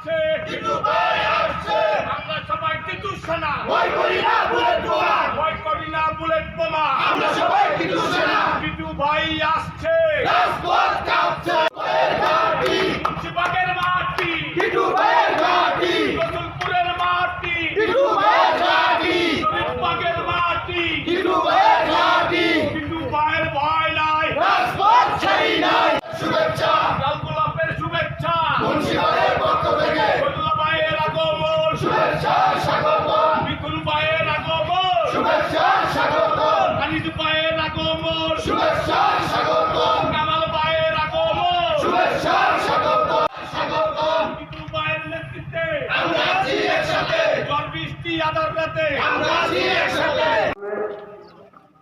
আসছে। টিটু ভাই আসছে। আমরা সবাই টিটু সেনা। ভয় করি না বুলেট বোমা। ভয় করি না বুলেট বোমা। আমরা সবাই টিটু সেনা। টিটু ভাই আসছে। রাজপথ কাঁপছে। ভাইয়ের ঘাঁটি মুন্সিবাগের মাটি। টিটু ভাইয়ের ঘাঁটি রসুলপুরের মাটি। টিটু ভাইয়ের ঘাঁটি শরীফবাগের মাটি। টিটু ভাইয়ের ঘাঁটি টিটু ভাইয়ের ভয় নাই। রাজপথ ছাড়ি নাই। শুভেচ্ছা।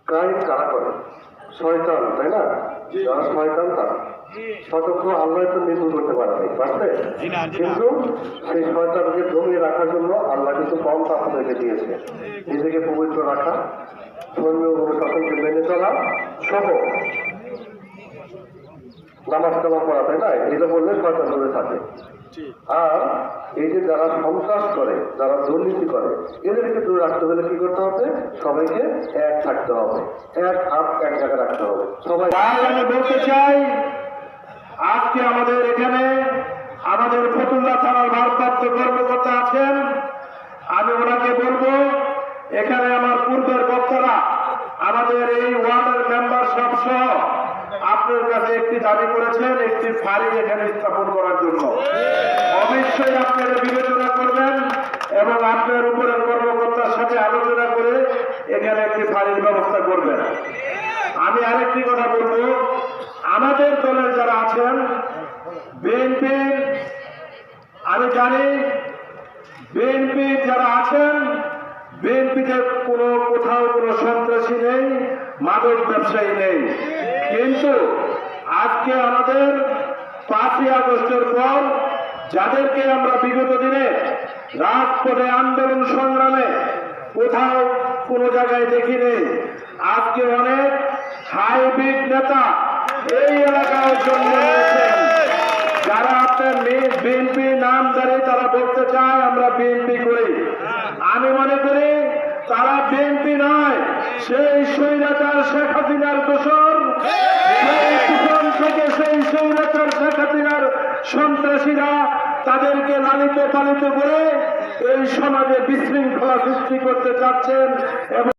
ক্রাইম কারা করে। শয়তান তাই না? যারা শয়তান তারা। সতর্ক আল্লাহ তো নির্মূল করতে পারে নাই পারছে? কিন্তু সেই শয়তানকে দমিয়ে রাখার জন্য আল্লাহ কিন্তু কম আপনাদেরকে দিয়েছে। নিজেকে পবিত্র রাখা ধর্মীয় অনুশাসনকে মেনে চলা সহ নামাজ কালাম পড়া তাই না? এটা বললে শয়তান দূরে থাকে। আর এই যে যারা সন্ত্রাস করে যারা দুর্নীতি করে এদেরকে দূরে রাখতে হলে কি করতে হবে? সবাইকে এক থাকতে হবে। এক হাত এক জায়গায় রাখতে হবে। সবাই আমি বলতে চাই আজকে আমাদের এখানে আমাদের ফতুল্লা থানার ভারপ্রাপ্ত কর্মকর্তা আছেন। আমি ওনাকে বলব এখানে আমার পূর্বের বক্তারা আমাদের এই ওয়ার্ডের মেম্বার সব সহ আপনার কাছে একটি দাবি করেছেন একটি ফাইল এখানে স্থাপন করার জন্য। অবশ্যই আপনারা বিবেচনা করবেন এবং আপনার উপরের কর্মকর্তার সাথে আলোচনা করে এখানে একটি ফাইলের ব্যবস্থা করবেন। আমি আরেকটি কথা বলব, আমাদের দলের যারা আছেন বিএনপি আমি জানি বিএনপি যারা আছেন বিএনপিতে কোনো, কোথাও কোনো সন্ত্রাসী নেই। মাদক ব্যবসায়ী নেই। কিন্তু আজকে আমাদের পাঁচই আগস্টের পর যাদেরকে আমরা বিগত দিনে রাজপথে আন্দোলন সংগ্রামে কোথাও কোনো জায়গায় দেখি নেই আজকে অনেক হাইব্রিড নেতা এই এলাকায় জন্ম নিয়েছেন যারা আপনার বিএনপি নাম ধরে তারা বলতে চায়, আমরা বিএনপি করি। আমি মনে করি তারা বিএনপি নয়, সেই শেখ হাসিনার দোষর। থেকে সেই স্বৈরাচার শেখ হাসিনার সন্ত্রাসীরা তাদেরকে লালিত পালিত করে এই সমাজে বিশৃঙ্খলা সৃষ্টি করতে চাচ্ছেন এবং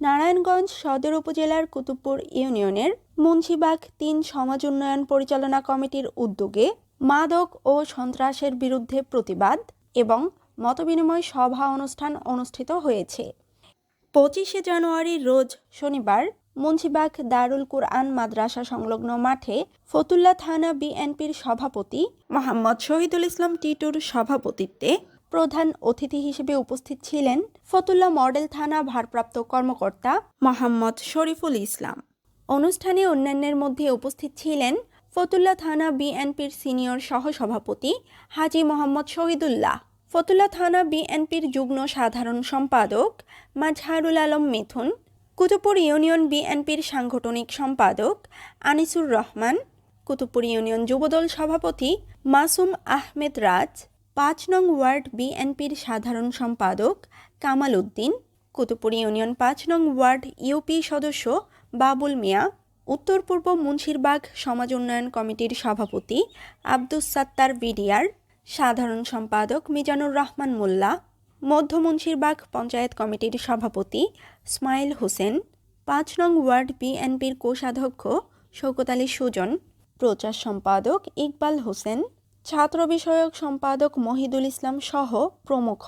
নারায়ণগঞ্জ সদর উপজেলার কুতুবপুর ইউনিয়নের মুন্সিবাগ তিন সমাজ উন্নয়ন পরিচালনা কমিটির উদ্যোগে মাদক ও সন্ত্রাসের বিরুদ্ধে প্রতিবাদ এবং মতবিনিময় সভা অনুষ্ঠান অনুষ্ঠিত হয়েছে। পঁচিশে জানুয়ারি রোজ শনিবার মুন্সিবাগ দারুল কুরআন মাদ্রাসা সংলগ্ন মাঠে ফতুল্লা থানা বিএনপির সভাপতি মোহাম্মদ শহীদুল ইসলাম টিটুর সভাপতিত্বে প্রধান অতিথি হিসেবে উপস্থিত ছিলেন ফতুল্লা মডেল থানা ভারপ্রাপ্ত কর্মকর্তা মোহাম্মদ শরীফুল ইসলাম। অনুষ্ঠানে অন্যান্যের মধ্যে উপস্থিত ছিলেন ফতুল্লা থানা বিএনপির সিনিয়র সহসভাপতি হাজি মোহাম্মদ শহীদুল্লাহ। ফতুল্লা থানা বিএনপির যুগ্ম সাধারণ সম্পাদক মাজহারুল আলম মিথুন, কুতুবপুর ইউনিয়ন বিএনপির সাংগঠনিক সম্পাদক আনিসুর রহমান, কুতুবপুর ইউনিয়ন যুবদল সভাপতি মাসুম আহমেদ রাজ, পাঁচ নং ওয়ার্ড বিএনপির সাধারণ সম্পাদক কামাল উদ্দিন, কুতুবপুর ইউনিয়ন পাঁচ নং ওয়ার্ড ইউপি সদস্য বাবুল মিয়া, উত্তর পূর্ব মুন্সিরবাগ সমাজ উন্নয়ন কমিটির সভাপতি আব্দুস সাত্তার বিডিআর সাধারণ সম্পাদক মিজানুর রহমান মোল্লা মধ্য মুন্সিরবাগ পঞ্চায়েত কমিটির সভাপতি স্মাইল হোসেন, পাঁচ নং ওয়ার্ড বিএনপির কোষাধ্যক্ষ শৌকত আলী সুজন, প্রচার সম্পাদক ইকবাল হোসেন, ছাত্র বিষয়ক সম্পাদক মহিদুল ইসলাম সহ প্রমুখ।